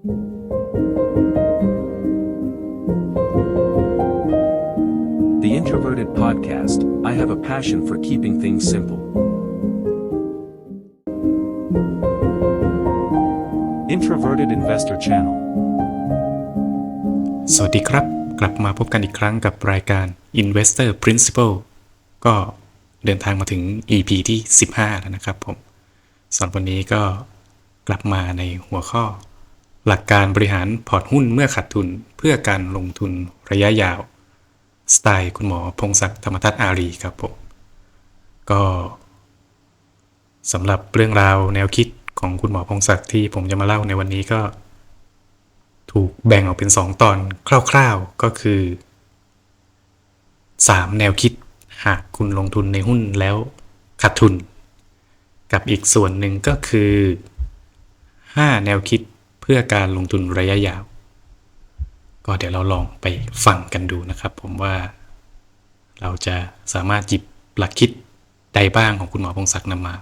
The Introverted Podcast I have a passion for keeping things simple. Introverted Investor Channel สวัสดีครับ กลับมาพบกันอีกครั้งกับรายการ Investor Principle ก็เดินทางมาถึง EP ที่ 15 แล้วนะครับผมสำหรับวันนี้ก็กลับมาในหัวข้อ หลักการบริหารพอร์ตหุ้นเมื่อขาดทุนเพื่อการลงทุนระยะยาว สไตล์คุณหมอพงศักดิ์ธรรมทัศน์อารีครับผม ก็สำหรับเรื่องราวแนวคิดของคุณหมอพงศักดิ์ที่ผมจะมาเล่าในวันนี้ก็ ถูกแบ่งออกเป็น 2 ตอนคร่าวๆก็คือ 3 แนวคิดหากคุณลงทุนในหุ้นแล้วขาดทุน กับอีกส่วนหนึ่งก็คือ 5 แนวคิด พื่อการลงทุนระยะยาว ก็เดี๋ยวเราลองไปฟังกันดูนะครับผมว่า เราจะสามารถหยิบหลักคิดใดบ้างของคุณหมอพงศักดิ์นำมา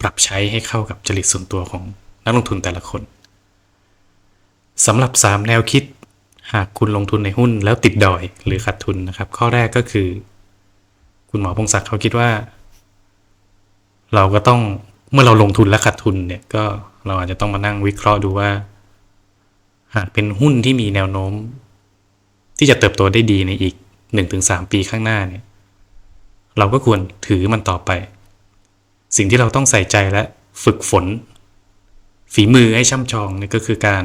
ปรับใช้ให้เข้ากับจริตส่วนตัวของนักลงทุนแต่ละคนสำหรับ 3 แนวคิด หากคุณลงทุนในหุ้นแล้วติดดอยหรือขาดทุนนะครับ ข้อแรกก็คือ คุณหมอพงศักดิ์เขาคิดว่า เราก็ต้อง เมื่อเราลงทุนและขาดทุนเนี่ยก็เราอาจจะต้องมานั่งวิเคราะห์ดูว่า หากเป็นหุ้นที่มีแนวโน้ม ที่จะเติบโตได้ดีในอีก 1-3 ปีข้างหน้าเนี่ย เราก็ควรถือมันต่อไป สิ่งที่เราต้องใส่ใจและฝึกฝน ฝีมือให้ช่ำชองนี่ก็คือการ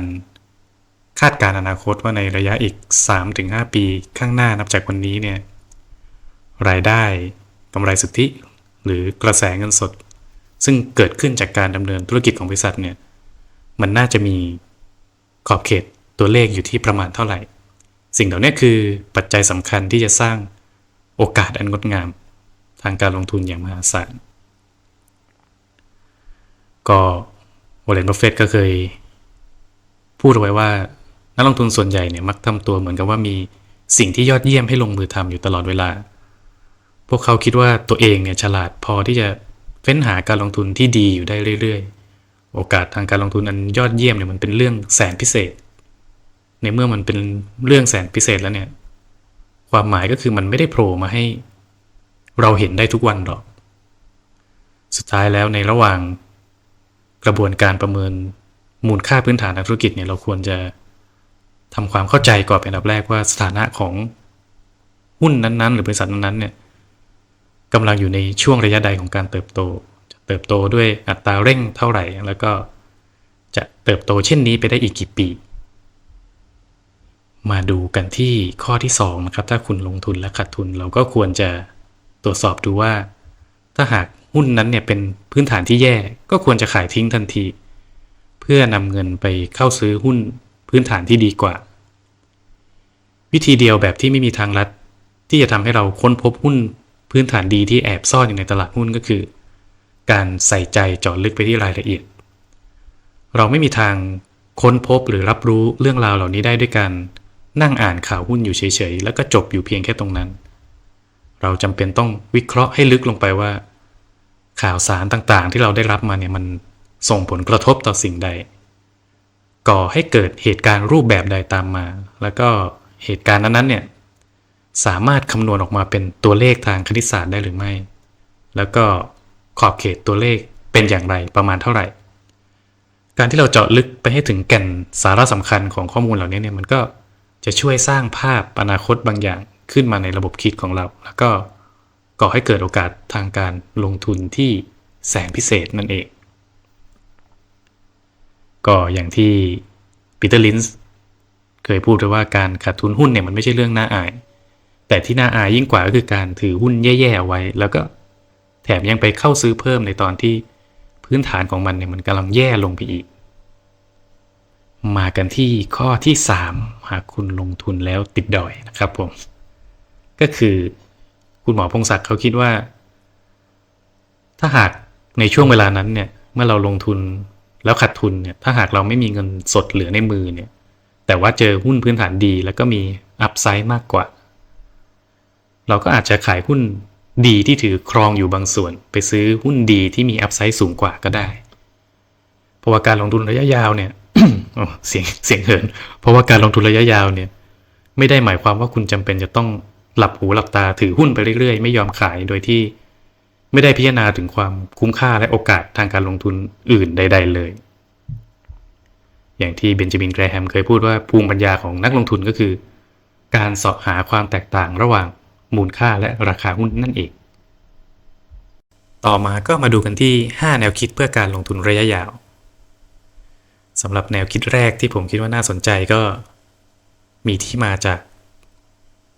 คาดการณ์อนาคตว่าในระยะอีก 3-5 ปีข้างหน้านับจากวันนี้เนี่ยรายได้กำไรสุทธิ หรือกระแสเงินสด ซึ่งเกิดขึ้นจากการดำเนินธุรกิจของบริษัทเนี่ยมันน่าจะมีขอบเขตตัวเลขอยู่ที่ประมาณเท่าไหร่ สิ่งเหล่านี้คือปัจจัยสำคัญที่จะสร้างโอกาสอันงดงาม ทางการลงทุนอย่างมหาศาลก็วอร์เรนบัฟเฟตก็เคย พูดเอาไว้ว่านักลงทุนส่วนใหญ่เนี่ยมักทำตัวเหมือนกับว่ามีสิ่งที่ยอดเยี่ยมให้ลงมือทำอยู่ตลอดเวลา พวกเขาคิดว่าตัวเองเนี่ยฉลาดพอที่จะ เฟ้นหาการลงทุนที่ดีอยู่ได้เรื่อยๆ โอกาสทางการลงทุนอันยอดเยี่ยมเนี่ยมันเป็นเรื่องแสนพิเศษ ในเมื่อมันเป็นเรื่องแสนพิเศษแล้วเนี่ย ความหมายก็คือมันไม่ได้โผล่มาให้ เราเห็นได้ทุกวันหรอก สุดท้ายแล้วในระหว่างกระบวนการประเมินมูลค่าพื้นฐานทางธุรกิจเนี่ยเราควรจะทำความเข้าใจก่อนเป็นอันดับแรกว่าสถานะของหุ้นนั้นๆ หรือบริษัทนั้นๆเนี่ย กำลังอยู่ในช่วงระยะใดของการเติบโต จะเติบโตด้วยอัตราเร่งเท่าไหร่ แล้วก็จะเติบโตเช่นนี้ไปได้อีกกี่ปี มาดูกันที่ข้อที่2นะครับ ถ้าคุณลงทุนและขาดทุน เราก็ควรจะตรวจสอบดูว่า ถ้าหากหุ้นนั้นเนี่ยเป็นพื้นฐานที่แย่ก็ควรจะขายทิ้งทันที เพื่อนำเงินไปเข้าซื้อหุ้นพื้นฐานที่ดีกว่า วิธีเดียวแบบที่ไม่มีทางลัดที่จะทำให้เราค้นพบหุ้น พื้นฐานดีที่แอบซ่อนอยู่ในตลาดหุ้นก็คือ การใส่ใจเจาะลึกไปที่รายละเอียด เราไม่มีทางค้นพบหรือรับรู้เรื่องราวเหล่านี้ได้ด้วยการนั่งอ่านข่าวหุ้นอยู่เฉยๆ แล้วก็จบอยู่เพียงแค่ตรงนั้น เราจำเป็นต้องวิเคราะห์ให้ลึกลงไปว่า ข่าวสารต่างๆ ที่เราได้รับมาเนี่ยมันส่งผลกระทบต่อสิ่งใด ก่อให้เกิดเหตุการณ์รูปแบบใดตามมา แล้วก็เหตุการณ์นั้นๆเนี่ย สามารถคำนวณออกมาเป็นตัวเลขทางคณิตศาสตร์ได้หรือไม่ แล้วก็ขอบเขตตัวเลขเป็นอย่างไรประมาณเท่าไหร่ การที่เราเจาะลึกไปให้ถึงแก่นสาระสำคัญของข้อมูลเหล่านี้เนี่ยมันก็จะช่วยสร้างภาพอนาคตบางอย่างขึ้นมาในระบบคิดของเรา แล้วก็ก่อให้เกิดโอกาสทางการลงทุนที่แสนพิเศษนั่นเอง ก็อย่างที่ปีเตอร์ลินส์เคยพูดไว้ว่าการขาดทุนหุ้นเนี่ยมันไม่ใช่เรื่องน่าอาย แต่ที่น่าอายยิ่งกว่าก็คือการถือหุ้นแย่ๆไว้ แล้วก็แถมยังไปเข้าซื้อเพิ่มในตอนที่พื้นฐานของมันเนี่ยมันกำลังแย่ลงไปอีก มากันที่ข้อที่ 3 หากคุณลงทุนแล้วติดดอยนะครับผม ก็คือคุณหมอพงศักดิ์เขาคิดว่า ถ้าหากในช่วงเวลานั้นเนี่ยเมื่อเราลงทุนแล้วขาดทุนเนี่ยถ้าหากเราไม่มีเงินสดเหลือในมือเนี่ยแต่ว่าเจอหุ้นพื้นฐานดีแล้วก็มีอัพไซด์มากกว่า เราก็อาจจะขายหุ้นดีที่ถือครองอยู่บางส่วน ไปซื้อหุ้นดีที่มีอัพไซด์สูงกว่าก็ได้ เพราะว่าการลงทุนระยะยาวเนี่ยเสียงเสียงเหิน เพราะว่าการลงทุนระยะยาวเนี่ย ไม่ได้หมายความว่าคุณจำเป็นจะต้องหลับหูหลับตาถือหุ้นไปเรื่อยๆ ไม่ยอมขายโดยที่ ไม่ได้พิจารณาถึงความคุ้มค่าและโอกาสทางการลงทุนอื่นใด ๆ เลย อย่างที่เบนจามินแกรแฮมเคยพูดว่าภูมิปัญญาของนักลงทุนก็คือ การสาะหาความแตกต่างระหว่าง มูลค่าและราคาหุ้นนั่นเอง ต่อมาก็มาดูกันที่ 5 แนวคิดเพื่อการลงทุนระยะยาวสำหรับแนวคิดแรกที่ผมคิดว่าน่าสนใจก็ มีที่มาจาก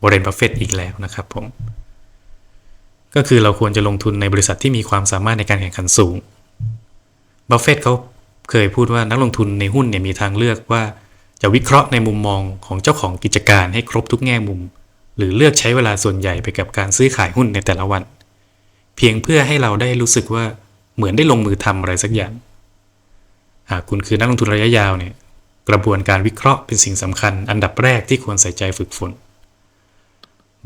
วอร์เรนบัฟเฟตอีกแล้วนะครับผม ก็คือเราควรจะลงทุนในบริษัทที่มีความสามารถในการแข่งขันสูงบัฟเฟตเขาเคยพูดว่านักลงทุนในหุ้นเนี่ยมีทางเลือกว่าจะวิเคราะห์ในมุมมองของเจ้าของกิจการให้ครบทุกแง่มุม หรือเลือกใช้เวลาส่วนใหญ่ไปกับการซื้อขายหุ้นในแต่ละวัน เพียงเพื่อให้เราได้รู้สึกว่าเหมือนได้ลงมือทำอะไรสักอย่าง หากคุณคือนักลงทุนระยะยาวเนี่ยกระบวนการวิเคราะห์เป็นสิ่งสำคัญ อันดับแรกที่ควรใส่ใจฝึกฝน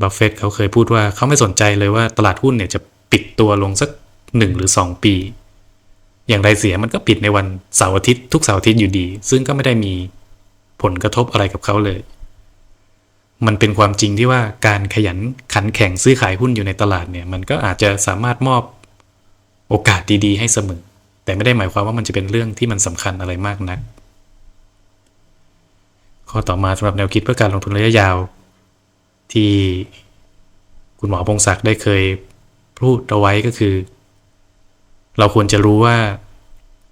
บัฟเฟตเขาเคยพูดว่าเขาไม่สนใจเลยว่าตลาดหุ้นเนี่ยจะปิดตัวลงสักหนึ่งหรือสองปี อย่างไรเสียมันก็ปิดในวันเสาร์อาทิตย์ทุกเสาร์อาทิตย์อยู่ดี ซึ่งก็ไม่ได้มีผลกระทบอะไรกับเขาเลย มันเป็นความจริงที่ว่าการขยันขันแข่งซื้อขายหุ้นอยู่ในตลาดเนี่ย มันก็อาจจะสามารถมอบโอกาสดีๆ ให้เสมอ แต่ไม่ได้หมายความว่ามันจะเป็นเรื่องที่มันสำคัญอะไรมากนัก ข้อต่อมาสำหรับแนวคิดเพื่อการลงทุนระยะยาว ที่คุณหมอพงศักดิ์ได้เคยพูดเอาไว้ก็คือ เราควรจะรู้ว่า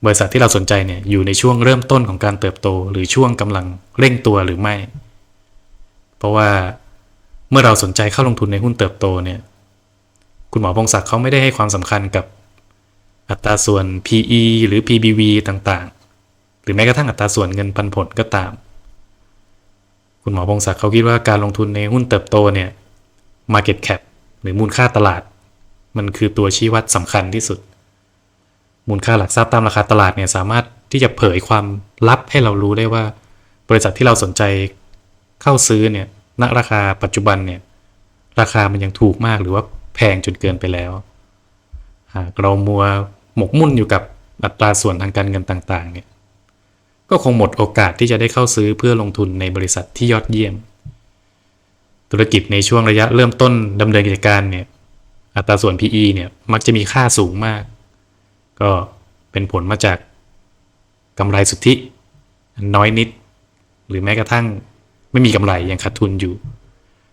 บริษัทที่เราสนใจเนี่ยอยู่ในช่วงเริ่มต้นของการเติบโต หรือช่วงกำลังเร่งตัวหรือไม่ เพราะว่าเมื่อเราสนใจเข้าลงทุนในหุ้นเติบโตเนี่ย คุณหมอพงศักดิ์เขาไม่ได้ให้ความสำคัญกับอัตราส่วน PE หรือ PBV ต่างๆ หรือแม้กระทั่งอัตราส่วนเงินปันผลก็ตาม คุณหมอพงศักดิ์เขาคิดว่าการลงทุนในหุ้นเติบโตเนี่ย Market Cap หรือมูลค่าตลาด มันคือตัวชี้วัดสำคัญที่สุด มูลค่าหลักทรัพย์ตามราคาตลาดเนี่ยสามารถที่จะเผยความลับให้เรารู้ได้ว่า บริษัทที่เราสนใจ เข้าซื้อเนี่ยณราคาปัจจุบันเนี่ยราคามันยังถูกมากหรือว่าแพงจนเกินไปแล้วหากเรามัวหมกมุ่นอยู่กับอัตราส่วนทางการเงินต่างๆเนี่ยก็คงหมดโอกาสที่จะได้เข้าซื้อเพื่อลงทุนในบริษัทที่ยอดเยี่ยม ธุรกิจในช่วงระยะเริ่มต้นดำเนินกิจการเนี่ยอัตราส่วน PE เนี่ยมักจะมีค่าสูงมาก ก็เป็นผลมาจากกำไรสุทธิ น้อยนิด หรือแม้กระทั่ง ไม่มีกำไรยังขาดทุนอยู่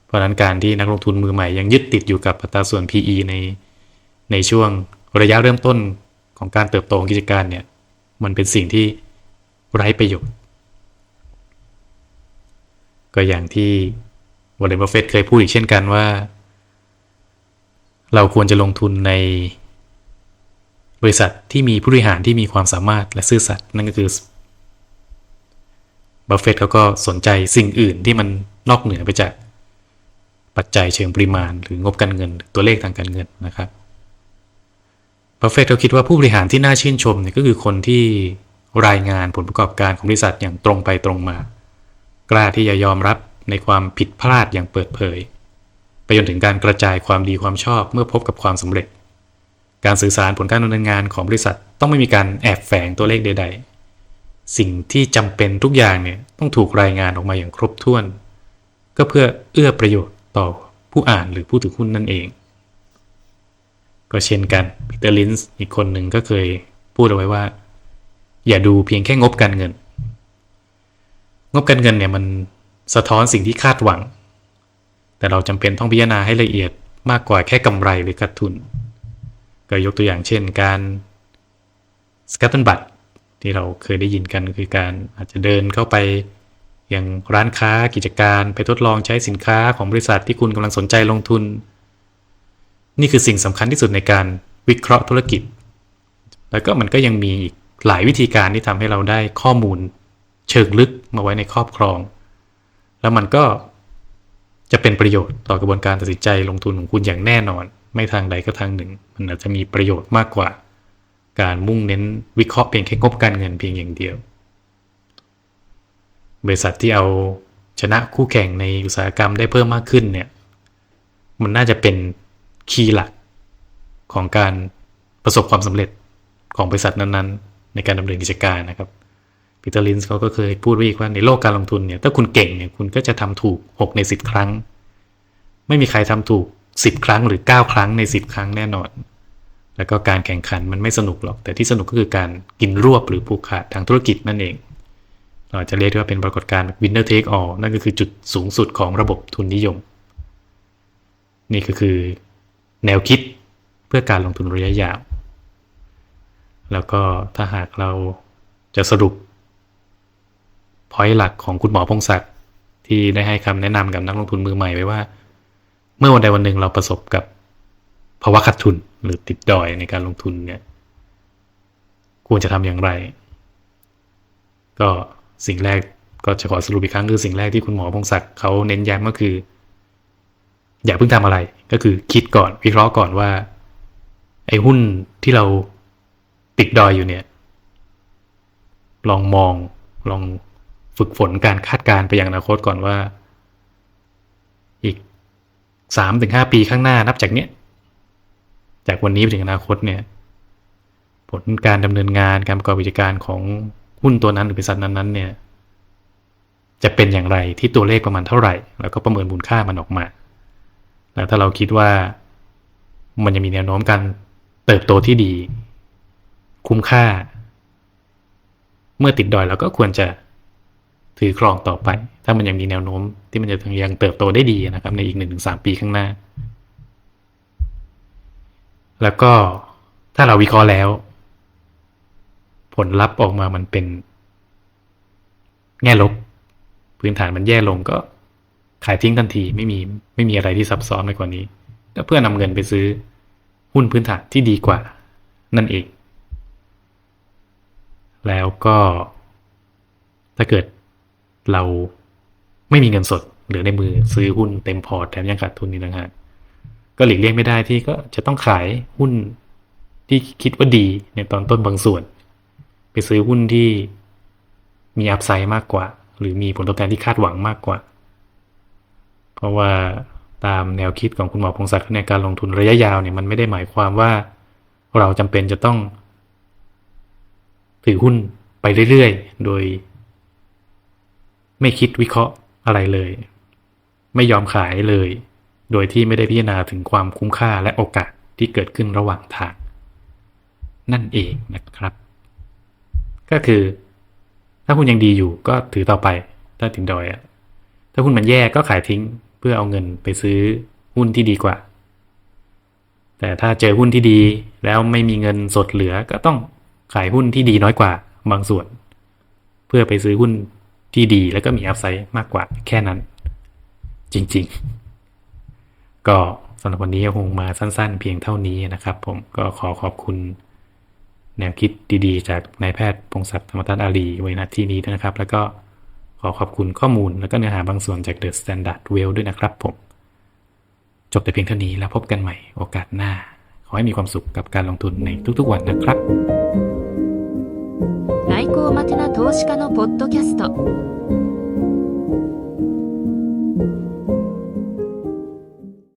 เพราะนั้นการที่นักลงทุนมือใหม่ยังยึดติดอยู่กับอัตราส่วน PE ในในช่วงระยะเริ่มต้นของการเติบโตของกิจการเนี่ยมันเป็นสิ่งที่ไร้ประโยชน์ ก็อย่างที่วอร์เรนบัฟเฟตเคยพูดอีกเช่นกันว่า เราควรจะลงทุนในบริษัทที่มีผู้บริหารที่มีความสามารถและซื่อสัตย์นั่นก็คือ บัฟเฟตเขาก็สนใจสิ่งอื่นที่มันนอกเหนือไปจากปัจจัยเชิงปริมาณ หรืองบการเงินตัวเลขทางการเงินนะครับบัฟเฟตเขาคิดว่าผู้บริหารที่น่าชื่นชมเนี่ยก็คือคนที่รายงานผลประกอบการของบริษัทอย่างตรงไปตรงมา กล้าที่จะยอมรับในความผิดพลาดอย่างเปิดเผย ไปจนถึงการกระจายความดีความชอบเมื่อพบกับความสำเร็จ การสื่อสารผลการดำเนินงานของบริษัทต้องไม่มีการแอบแฝงตัวเลขใด ๆ สิ่งที่จำเป็นทุกอย่างเนี่ยต้องถูกรายงานออกมาอย่างครบถ้วน ก็เพื่อเอื้อประโยชน์ต่อผู้อ่านหรือผู้ถือหุ้นนั่นเอง ก็เช่นกันปีเตอร์ลินส์อีกคนหนึ่งก็เคยพูดเอาไว้ว่า อย่าดูเพียงแค่งบการเงิน งบการเงินเนี่ยมันสะท้อนสิ่งที่คาดหวัง แต่เราจำเป็นต้องพิจารณาให้ละเอียดมากกว่าแค่กำไรหรือขาดทุน ก็ยกตัวอย่างเช่นการสกัตเทนบัต ที่เราเคยได้ยินกันคือการอาจจะเดินเข้าไป อยังร้านค้ากิจการไปทดลองใช้สินค้าของบริษัทที่คุณกำลังสนใจลงทุน นี่คือสิ่งสำคัญที่สุดในการวิเคราะห์ธุรกิจ แล้วก็มันก็ยังมีอีกหลายวิธีการที่ทำให้เราได้ข้อมูล เชิงลึกมาไว้ในครอบครอง แล้วมันก็จะเป็นประโยชน์ต่อกระบวนการตัดสินใจลงทุนของคุณอย่างแน่นอน ไม่ทางใดก็ทางหนึ่ง มันอาจจะมีประโยชน์มากกว่า การมุ่งเน้นวิเคราะห์เพียงแค่งบการเงินเพียงอย่างเดียว บริษัทที่เอาชนะคู่แข่งในอุตสาหกรรมได้เพิ่มมากขึ้นเนี่ย มันน่าจะเป็นคีย์หลักของการประสบความสำเร็จของบริษัทนั้นๆ ในการดำเนินกิจการนะครับปีเตอร์ลินส์เขาก็เคยพูดไว้อีกว่าในโลกการลงทุนเนี่ยถ้าคุณเก่งเนี่ยคุณก็จะทำถูก 6 ใน 10 ครั้ง ไม่มีใครทำถูก 10 ครั้งหรือ 9 ครั้งใน 10 ครั้งแน่นอน แล้วก็การแข่งขันมันไม่สนุกหรอก แต่ที่สนุกก็คือการกินรวบหรือผูกขาดทางธุรกิจนั่นเอง เราจะเรียกว่าเป็นปรากฏการณ์ winner take all นั่นก็คือจุดสูงสุดของระบบทุนนิยม นี่ก็คือแนวคิดเพื่อการลงทุนระยะยาว แล้วก็ถ้าหากเราจะสรุปพอยต์หลักของคุณหมอพงศักดิ์ที่ได้ให้คำแนะนำกับนักลงทุนมือใหม่ไว้ว่า เมื่อวันใดวันหนึ่งเราประสบกับภาวะขาดทุน หรือติดดอยในการลงทุนเนี่ยควรจะทำอย่างไร ก็สิ่งแรกก็จะขอสรุปอีกครั้งคือสิ่งแรกที่คุณหมอพงศักดิ์เขาเน้นย้ำก็คือ อย่าเพิ่งทำอะไรก็คือคิดก่อนวิเคราะห์ก่อนว่า ไอ้หุ้นที่เราติดดอยอยู่เนี่ย ลองมองลองฝึกฝนการคาดการณ์ไปอย่างอนาคตก่อนว่า อีกสามถึงห้าปีข้างหน้านับจากเนี้ย จากวันนี้ไปถึงอนาคตเนี่ยผลการดำเนินงานการประกอบกิจการของหุ้นตัวนั้นหรือบริษัทนั้นๆเนี่ยจะเป็นอย่างไรที่ตัวเลขประมาณเท่าไหร่ แล้วก็ประเมินมูลค่ามันออกมา แล้วถ้าเราคิดว่ามันยังมีแนวโน้มการเติบโตที่ดี คุ้มค่า เมื่อติดดอยเราก็ควรจะถือครองต่อไป ถ้ามันยังมีแนวโน้มที่มันจะยังเติบโตได้ดีนะครับในอีกหนึ่งถึงสามปีข้างหน้า แล้วก็ถ้าเราวิเคราะห์แล้ว ผลลัพธ์ออกมามันเป็น แง่ลบ พื้นฐานมันแย่ลงก็ขายทิ้งทันทีไม่มีไม่มีอะไรที่ซับซ้อนไปกว่านี้ก็เพื่อนำเงินไปซื้อหุ้นพื้นฐานที่ดีกว่า นั่นเอง แล้วก็ถ้าเกิดเราไม่มีเงินสดเหลือในมือซื้อหุ้นเต็มพอร์ตแถมยังขาดทุนนี่นะฮะก็ ก็หลีกเลี่ยงไม่ได้ที่ก็จะต้องขายหุ้นที่คิดว่าดีในตอนต้นบางส่วน ไปซื้อหุ้นที่มีอัพไซด์มากกว่า หรือมีผลตอบแทนที่คาดหวังมากกว่า เพราะว่าตามแนวคิดของคุณหมอพงศักดิ์ในการลงทุนระยะยาวเนี่ยมันไม่ได้หมายความว่าเราจำเป็นจะต้องถือหุ้นไปเรื่อยๆ โดย ไม่คิดวิเคราะห์อะไรเลย ไม่ยอมขายเลย โดยที่ไม่ได้พิจารณาถึงความคุ้มค่าและโอกาสที่เกิดขึ้นระหว่างทาง นั่นเองนะครับ ก็คือ ถ้าหุ้นยังดีอยู่ก็ถือต่อไป ถ้าถึงดอยอะถ้าหุ้นมันแย่ก็ขายทิ้งเพื่อเอาเงินไปซื้อหุ้นที่ดีกว่า แต่ถ้าเจอหุ้นที่ดีแล้วไม่มีเงินสดเหลือก็ต้องขายหุ้นที่ดีน้อยกว่าบางส่วน เพื่อไปซื้อหุ้นที่ดีแล้วก็มีอัพไซด์มากกว่าแค่นั้น จริง ๆ ก็สำหรับวันนี้คงมาสั้นๆ เพียงเท่านี้นะครับ ผมก็ขอขอบคุณแนวคิดดีๆ จากนายแพทย์พงศักดิ์ธรรมทัตอาลีไว้ณที่นี้ด้วยนะครับ แล้วก็ขอขอบคุณข้อมูลแล้วก็เนื้อหาบางส่วนจาก The Standard Well ด้วยนะครับผม จบแต่เพียงเท่านี้แล้วพบกันใหม่โอกาสหน้า ขอให้มีความสุขกับการลงทุนในทุกๆวันนะครับ 内向マテな投資家のポッドキャスト